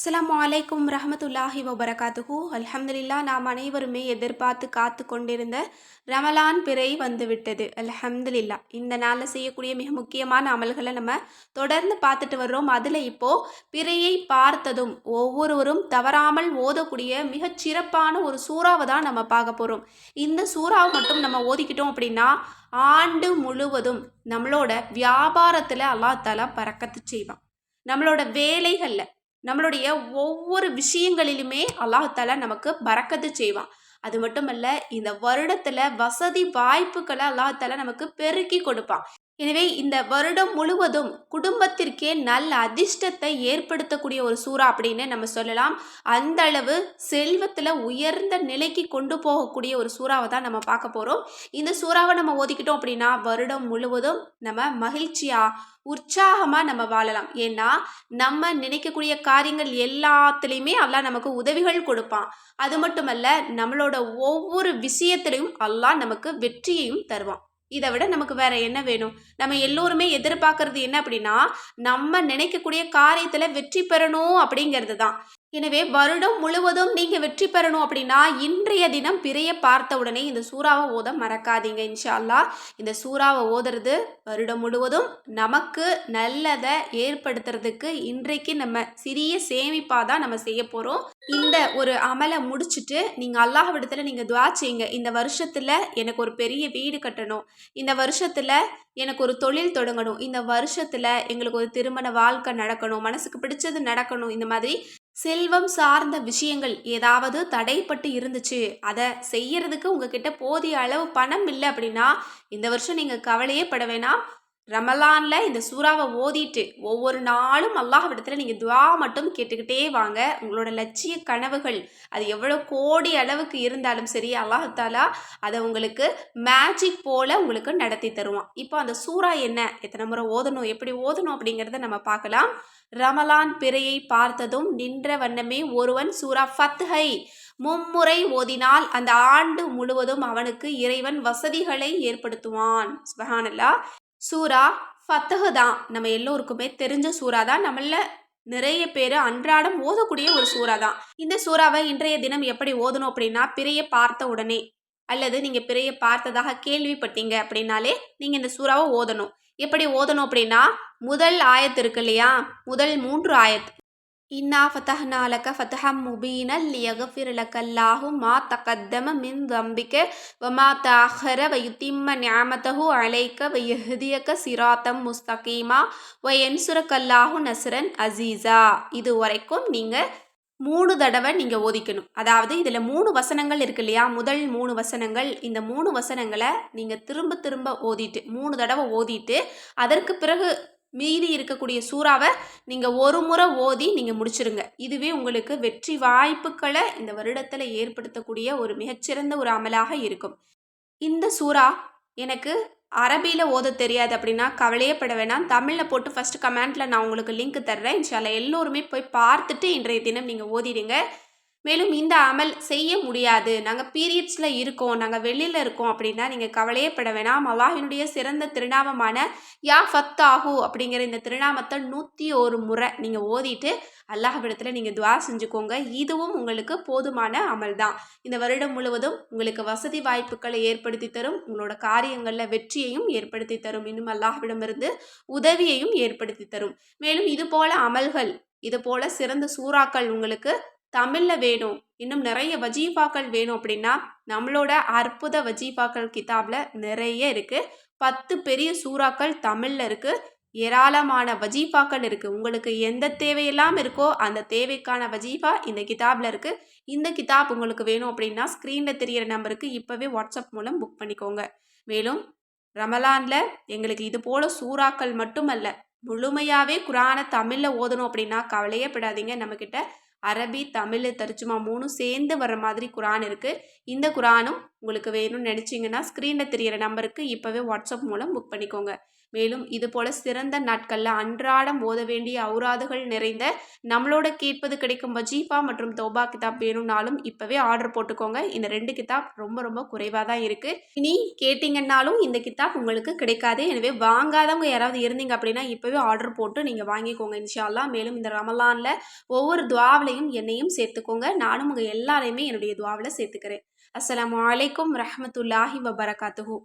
அஸ்லாம் வலைக்கும் ரஹமத்துல்லாஹி வபரகாத்துஹு அல்ஹம்துலில்லா நாம் அனைவருமே எதிர்பார்த்து காத்து கொண்டிருந்த ரமலான் பிறை வந்துவிட்டது. அல்ஹம்துலில்லா இந்த நாளில் செய்யக்கூடிய மிக முக்கியமான அமல்களை நம்ம தொடர்ந்து பார்த்துட்டு வர்றோம். அதில் இப்போது பிறையை பார்த்ததும் ஒவ்வொருவரும் தவறாமல் ஓதக்கூடிய மிகச் சிறப்பான ஒரு சூறாவை தான் நம்ம பார்க்க போகிறோம் இந்த சூறாவை மட்டும் நம்ம ஓதிக்கிட்டோம் அப்படின்னா ஆண்டு முழுவதும் நம்மளோட வியாபாரத்தில் அல்லா தலா பறக்கத்து செய்வான். நம்மளோட வேலைகளில் நம்மளுடைய ஒவ்வொரு விஷயங்களிலுமே அல்லாஹால நமக்கு பறக்கத்து செய்வான். அது மட்டுமல்ல இந்த வருடத்துல வசதி வாய்ப்புகளை அல்லாஹால நமக்கு பெருக்கி கொடுப்பான். எனவே இந்த வருடம் முழுவதும் குடும்பத்திற்கே நல்ல அதிர்ஷ்டத்தை ஏற்படுத்தக்கூடிய ஒரு சூறா அப்படின்னு நம்ம சொல்லலாம். அந்த அளவு செல்வத்தில் உயர்ந்த நிலைக்கு கொண்டு போகக்கூடிய ஒரு சூறாவை தான் நம்ம பார்க்க போகிறோம் இந்த சூறாவை நம்ம ஓதிக்கிட்டோம் அப்படின்னா வருடம் முழுவதும் நம்ம மகிழ்ச்சியாக உற்சாகமாக நம்ம வாழலாம். ஏன்னா நம்ம நினைக்கக்கூடிய காரியங்கள் எல்லாத்துலேயுமே அல்லாஹ் நமக்கு உதவிகள் கொடுப்பான். அது மட்டுமல்ல நம்மளோட ஒவ்வொரு விஷயத்திலையும் அல்லாஹ் நமக்கு வெற்றியையும் தருவான். இதை விட நமக்கு வேற என்ன வேணும்? நம்ம எல்லோருமே எதிர்பார்க்கறது என்ன அப்படின்னா நம்ம நினைக்கக்கூடிய காரியத்தில் வெற்றி பெறணும் அப்படிங்கிறது தான் எனவே வருடம் முழுவதும் நீங்க வெற்றி பெறணும் அப்படின்னா இன்றைய தினம் பிறைய பார்த்த உடனே இந்த சூறாவை ஓத மறக்காதீங்க இன்ஷா அல்லாஹ் இந்த சூறாவை ஓதுறது வருடம் முழுவதும் நமக்கு நல்லதை ஏற்படுத்துறதுக்கு இன்றைக்கு நம்ம சிறிய சேமிப்பாக தான் நம்ம செய்ய போகிறோம் இந்த ஒரு அமலை முடிச்சுட்டு நீங்கள் அல்லாஹ் விடத்தில் நீங்கள் துவா செய்யுங்க. இந்த வருஷத்தில் எனக்கு ஒரு பெரிய வீடு கட்டணும். இந்த வருஷத்தில் எனக்கு ஒரு தொழில் தொடங்கணும். இந்த வருஷத்தில் எங்களுக்கு ஒரு திருமண வாழ்க்கை நடக்கணும். மனசுக்கு பிடிச்சது நடக்கணும். இந்த மாதிரி செல்வம் சார்ந்த விஷயங்கள் ஏதாவது தடைப்பட்டு இருந்துச்சு. அதை செய்யறதுக்கு உங்ககிட்ட போதிய அளவு பணம் இல்லை அப்படின்னா இந்த வருஷம் நீங்கள் கவலையே பட வேணாம். ரமலானில் இந்த சூறாவை ஓதிட்டு ஒவ்வொரு நாளும் அல்லாஹ்விடத்தில் நீங்கள் துவா மட்டும் கேட்டுக்கிட்டே வாங்க. உங்களோட லட்சிய கனவுகள் அது எவ்வளோ கோடி அளவுக்கு இருந்தாலும் சரி அல்லாஹாலா அதை உங்களுக்கு மேஜிக் போல் உங்களுக்கு நடத்தி தருவான். இப்போ அந்த சூறா என்ன? எத்தனை முறை ஓதணும்? எப்படி ஓதணும்? அப்படிங்கிறத நம்ம பார்க்கலாம். ரமலான் பிறையை பார்த்ததும் நின்ற வண்ணமே ஒருவன் சூரா ஃபத்ஹை மும்முறை ஓதினால் அந்த ஆண்டு முழுவதும் அவனுக்கு இறைவன் வசதிகளை ஏற்படுத்துவான். சுபஹானல்லா சூரா ஃபத்தகு தான். நம்ம எல்லோருக்குமே தெரிஞ்ச சூறா தான். நம்மள நிறைய பேர் அன்றாடம் ஓதக்கூடிய ஒரு சூறா தான். இந்த சூறாவை இன்றைய தினம் எப்படி ஓதணும் அப்படின்னா பிறைய பார்த்த உடனே. அல்லது நீங்கள் பிறைய பார்த்ததாக கேள்விப்பட்டீங்க அப்படின்னாலே நீங்கள் இந்த சூறாவை ஓதணும். எப்படி ஓதணும் அப்படின்னா முதல் ஆயத்து இருக்கு இல்லையா? முதல் மூன்று ஆயத் இன்னா ஃபத்தஹ்னா லக ஃபத்தஹம் முபீன லியகஃபிர் லக்கல்லாஹு மா தகத்தம மின் தம்பிக்க வமா தாஹர வயுத்திம்ம ஞாமதஹு அலைக்க வயஹதியக்க சிராத்தம் முஸ்தகீமா வயன்சுரக்கல்லாஹு நஸ்ரன் அசீஸா இது வரைக்கும் நீங்கள் மூணு தடவை நீங்கள் ஓதிக்கணும். அதாவது இதில் மூணு வசனங்கள் இருக்கு இல்லையா? முதல் மூணு வசனங்கள். இந்த மூணு வசனங்களை நீங்கள் திரும்ப திரும்ப ஓதிட்டு மூணு தடவை ஓதிட்டு அதற்கு பிறகு மீதி இருக்கக்கூடிய சூறாவை நீங்கள் ஒரு முறை ஓதி நீங்கள் முடிச்சிருங்க. இதுவே உங்களுக்கு வெற்றி வாய்ப்புகளை இந்த வருடத்தில் ஏற்படுத்தக்கூடிய ஒரு மிகச்சிறந்த ஒரு அமலாக இருக்கும். இந்த சூறா எனக்கு அரபியில் ஓத தெரியாது அப்படின்னா கவலையே பட வேணாம். தமிழில் போட்டு ஃபஸ்ட்டு கமெண்ட்டில் நான் உங்களுக்கு லிங்க் தர்றேன். இன்ஷால்ல எல்லோருமே போய் பார்த்துட்டு இன்றைய தினம் நீங்கள் ஓதிடுங்க. மேலும் இந்த அமல் செய்ய முடியாது. நாங்கள் பீரியட்ஸில் இருக்கோம். நாங்கள் வெளியில் இருக்கோம் அப்படின்னா நீங்கள் கவலையே பட வேணாம். அல்லாஹினுடைய சிறந்த திருநாமமான யா ஃபத்தாஹூ அப்படிங்கிற இந்த திருநாமத்தை நூற்றி ஒரு முறை நீங்கள் ஓதிட்டு அல்லாஹ்விடத்தில் நீங்கள் துவா செஞ்சுக்கோங்க. இதுவும் உங்களுக்கு போதுமான அமல் தான். இந்த வருடம் முழுவதும் உங்களுக்கு வசதி வாய்ப்புகளை ஏற்படுத்தி தரும். உங்களோட காரியங்களில் வெற்றியையும் ஏற்படுத்தி தரும். இன்னும் அல்லாஹ்விடமிருந்து உதவியையும் ஏற்படுத்தி தரும். மேலும் இது போல அமல்கள் இது போல சிறந்த சூறாக்கள் உங்களுக்கு தமிழில் வேணும். இன்னும் நிறைய வஜீஃபாக்கள் வேணும் அப்படின்னா நம்மளோட அற்புத வஜீஃபாக்கள் கிதாபில் நிறைய இருக்குது பத்து பெரிய சூறாக்கள் தமிழில் இருக்குது ஏராளமான வஜீஃபாக்கள் இருக்குது உங்களுக்கு எந்த தேவையெல்லாம் இருக்கோ அந்த தேவைக்கான வஜீஃபா இந்த கிதாபில் இருக்குது இந்த கிதாப் உங்களுக்கு வேணும் அப்படின்னா ஸ்க்ரீனில் தெரிகிற நம்பருக்கு இப்போவே வாட்ஸ்அப் மூலம் புக் பண்ணிக்கோங்க. மேலும் ரமலானில் எங்களுக்கு இது போல் சூறாக்கள் மட்டுமல்ல முழுமையாகவே குரானை தமிழில் ஓதணும் அப்படின்னா கவலையே படாதீங்க. நம்மக்கிட்ட அரபி தமிழ் தரிச்சுமா மூணும் சேர்ந்து வர மாதிரி குரான் இருக்குது இந்த குரானும் உங்களுக்கு வேணும்னு நினச்சிங்கன்னா ஸ்க்ரீனில் தெரிகிற நம்பருக்கு இப்போவே வாட்ஸ்அப் மூலம் புக் பண்ணிக்கோங்க. மேலும் இது போல சிறந்த நாட்களில் அன்றாடம் ஓத வேண்டிய அவுராதுகள் நிறைந்த நம்மளோட கேட்பது கிடைக்கும் வஜீஃபா மற்றும் தோபா கிதாப் வேணும்னாலும் இப்போவே ஆர்டர் போட்டுக்கோங்க. இந்த ரெண்டு கிதாப் ரொம்ப ரொம்ப குறைவாக தான் இருக்குது இனி கேட்டிங்கன்னாலும் இந்த கிதாப் உங்களுக்கு கிடைக்காது. எனவே வாங்காதவங்க யாராவது இருந்தீங்க அப்படின்னா இப்போவே ஆர்டர் போட்டு நீங்கள் வாங்கிக்கோங்க இன்ஷால்லா மேலும் இந்த ரமலானில் ஒவ்வொரு துவாவிலையும் என்னையும் சேர்த்துக்கோங்க. நானும் உங்கள் எல்லாரையுமே என்னுடைய துவாவில் சேர்த்துக்கிறேன். அஸ்லாம் அலைக்கும் ரஹமத்துல்லாஹி வபரகாத்துஹூ.